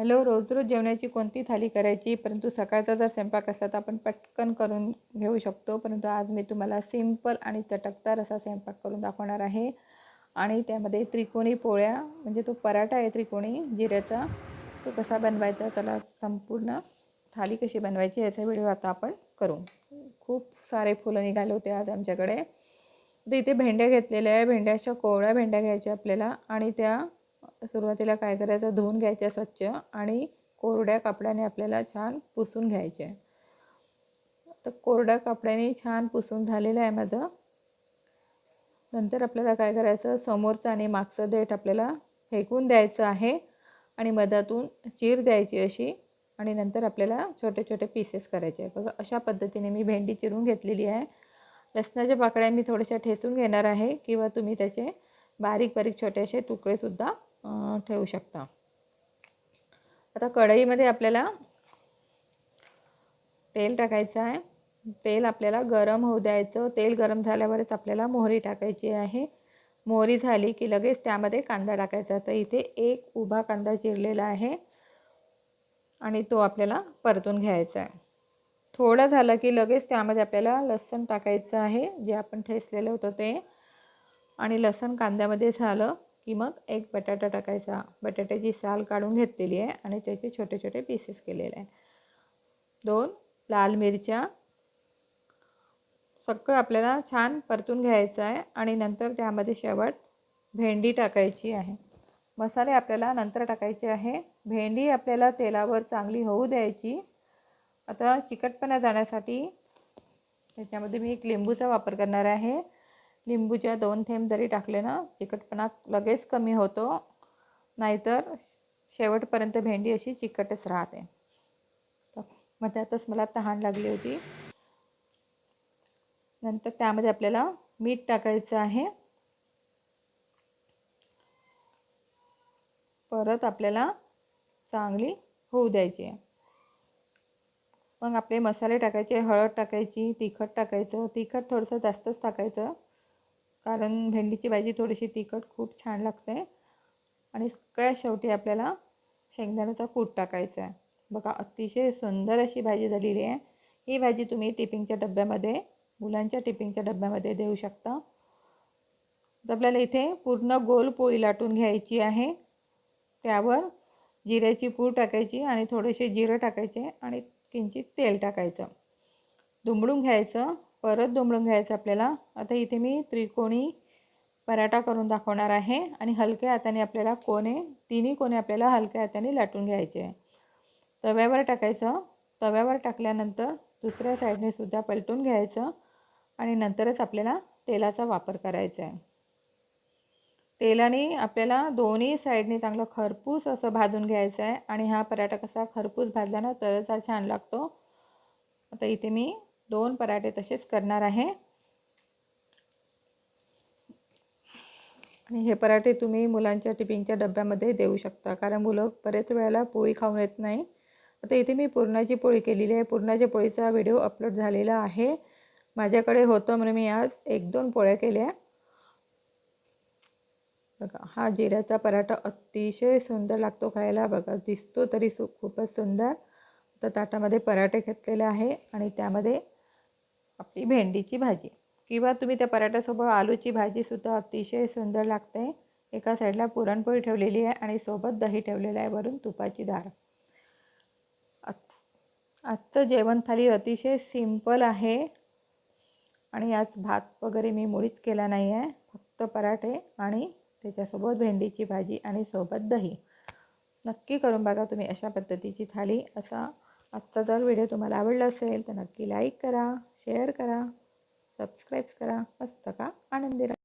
Hello रोज रोज जेवणाची कोणती थाली करायची? परंतु सकाळचा जर स्वयंपाक असला तर आपण पटकन करून घेऊ शकतो. परंतु आज मी तुम्हाला सिंपल आणि चटकदार असा स्वयंपाक करून दाखवणार आहे. आणि त्यामध्ये त्रिकोणी पोळ्या म्हणजे तो पराठा आहे त्रिकोणी जिऱ्याचा तो कसा बनवायचा चला संपूर्ण थाली कशी बनवायची याचा व्हिडिओ आता आपण करू. खूप सारे फुलं निघाले होते आज आमच्याकडे. तर इथे भेंड्या घेतलेल्या आहे. भेंड्याच्या कोवळ्या भेंड्या घ्यायच्या आपल्याला आणि त्या सुरुवातीला काय करायचं? धुवून घ्यायच्या स्वच्छ आणि कोरड्या कपड्याने आपल्याला छान पुसून घ्यायचे. तर कोरड्या कपड्याने छान पुसून झालेलं आहे माझं. नंतर आपल्याला काय करायचं? समोरचं आणि मागचं देठ आपल्याला फेकून द्यायचं आहे आणि मधातून चीर द्यायची अशी आणि नंतर आपल्याला छोटे छोटे पीसेस करायचे बघा अशा पद्धतीने मी भेंडी चिरून घेतलेली आहे. लसणाच्या पाकळ्या मी थोड्याशा ठेचून घेणार आहे किंवा तुम्ही त्याचे बारीक बारीक छोटेसे तुकडेसुद्धा ठेवू शकता. आता कढईमध्ये आपल्याला तेल टाकायचं आहे. तेल आपल्याला गरम होऊ द्यायचं. तेल गरम झाल्यावरच आपल्याला मोहरी टाकायची आहे. मोहरी झाली की लगेच त्यामध्ये कांदा टाकायचा. तर इथे एक उभा कांदा चिरलेला आहे आणि तो आपल्याला परतून घ्यायचा आहे. थोडं झालं की लगेच त्यामध्ये आपल्याला लसूण टाकायचं आहे. जे आपण ठेचलेलं होतं ते. आणि लसूण कांद्यामध्ये झालं की मग एक बटाटा टाकायचा. बटाट्याची साल काढून घेतलेली आहे आणि त्याचे छोटे छोटे पीसेस केलेले आहे. दोन लाल मिरच्या. सगळं आपल्याला छान परतून घ्यायचं आहे आणि नंतर त्यामध्ये शेवट भेंडी टाकायची आहे. मसाले आपल्याला नंतर टाकायचे आहे. भेंडी आपल्याला तेलावर चांगली होऊ द्यायची. आता चिकटपणा जाण्यासाठी त्याच्यामध्ये मी एक लिंबूचा वापर करणार आहे. लिंबूच्या दोन थेंब जरी टाकले ना चिकटपणा लगेच कमी होतो. नाहीतर शेवटपर्यंत भेंडी अशी चिकटच राहते. मग त्यातच मला तहान लागली होती. नंतर त्यामध्ये आपल्याला मीठ टाकायचं आहे. परत आपल्याला चांगली होऊ द्यायची आहे. मग आपले मसाले टाकायचे हळद टाकायची तिखट टाकायचं तिखट थोडंसं जास्तच टाकायचं. कारण भेंडीची भाजी थोडीशी तिखट खूप छान लागते. आणि सगळ्यात शेवटी आपल्याला शेंगदाण्याचा कूट टाकायचा आहे. बघा अतिशय सुंदर अशी भाजी झालेली आहे. ही भाजी तुम्ही टिफिनच्या डब्यामध्ये मुलांच्या टिफिनच्या डब्यामध्ये देऊ शकता. तर आपल्याला इथे पूर्ण गोल पोळी लाटून घ्यायची आहे. त्यावर जिऱ्याची पूड टाकायची आणि थोडेसे जिरं टाकायचे आणि किंचित तेल टाकायचं. दुमडून घ्यायचं. परत दुमडून घ्यायचं आपल्याला. आता इथे मी त्रिकोणी पराठा करून दाखवणार आहे आणि हलक्या हाताने आपल्याला कोणे तिन्ही कोणे आपल्याला हलक्या हाताने लाटून घ्यायचे. आहे तव्यावर टाकायचं. तव्यावर टाकल्यानंतर दुसऱ्या साईडने सुद्धा पलटून घ्यायचं आणि नंतरच आपल्याला तेलाचा वापर करायचा आहे. तेलाने आपल्याला दोन्ही साईडने चांगलं खरपूस असं भाजून घ्यायचं आहे आणि हा पराठा कसा खरपूस भाजला ना तरच हा छान लागतो. आता इथे मी दोन पराठे तसेच करणार आहे. आणि हे पराठे तुम्ही मुलांच्या टिफिनच्या डब्यामध्ये देऊ शकता. कारण मुलं बरेच वेळेला पोळी खाऊन येत नाही. आता इथे मी पुरणाची पोळी केलेली आहे. पुरणाच्या पोळीचा व्हिडिओ अपलोड झालेला आहे. माझ्याकडे होतं म्हणून मी आज एक दोन पोळ्या केल्या. बघा हा जिऱ्याचा पराठा अतिशय सुंदर लागतो खायला. बघा दिसतो तरी सु खूपच सुंदर. तर ताटामध्ये पराठे घेतलेले आहे आणि त्यामध्ये आपली भेंडीची भाजी किंवा तुम्ही त्या पराठ्यासोबत आलूची भाजीसुद्धा अतिशय सुंदर लागते. एका साईडला पुरणपोळी ठेवलेली आहे आणि सोबत दही ठेवलेलं आहे वरून तुपाची डाळ आजचं जेवण थाली अतिशय सिंपल आहे. आणि आज भात वगैरे मी मुळीच केला नाही आहे फक्त पराठे आणि त्याच्यासोबत भेंडीची भाजी आणि सोबत दही. नक्की करून बघा तुम्ही अशा पद्धतीची थाळी असा आजचा जर व्हिडिओ तुम्हाला आवडला असेल तर नक्की लाईक करा. शेअर करा सबस्क्राईब करा मस्त का आनंदी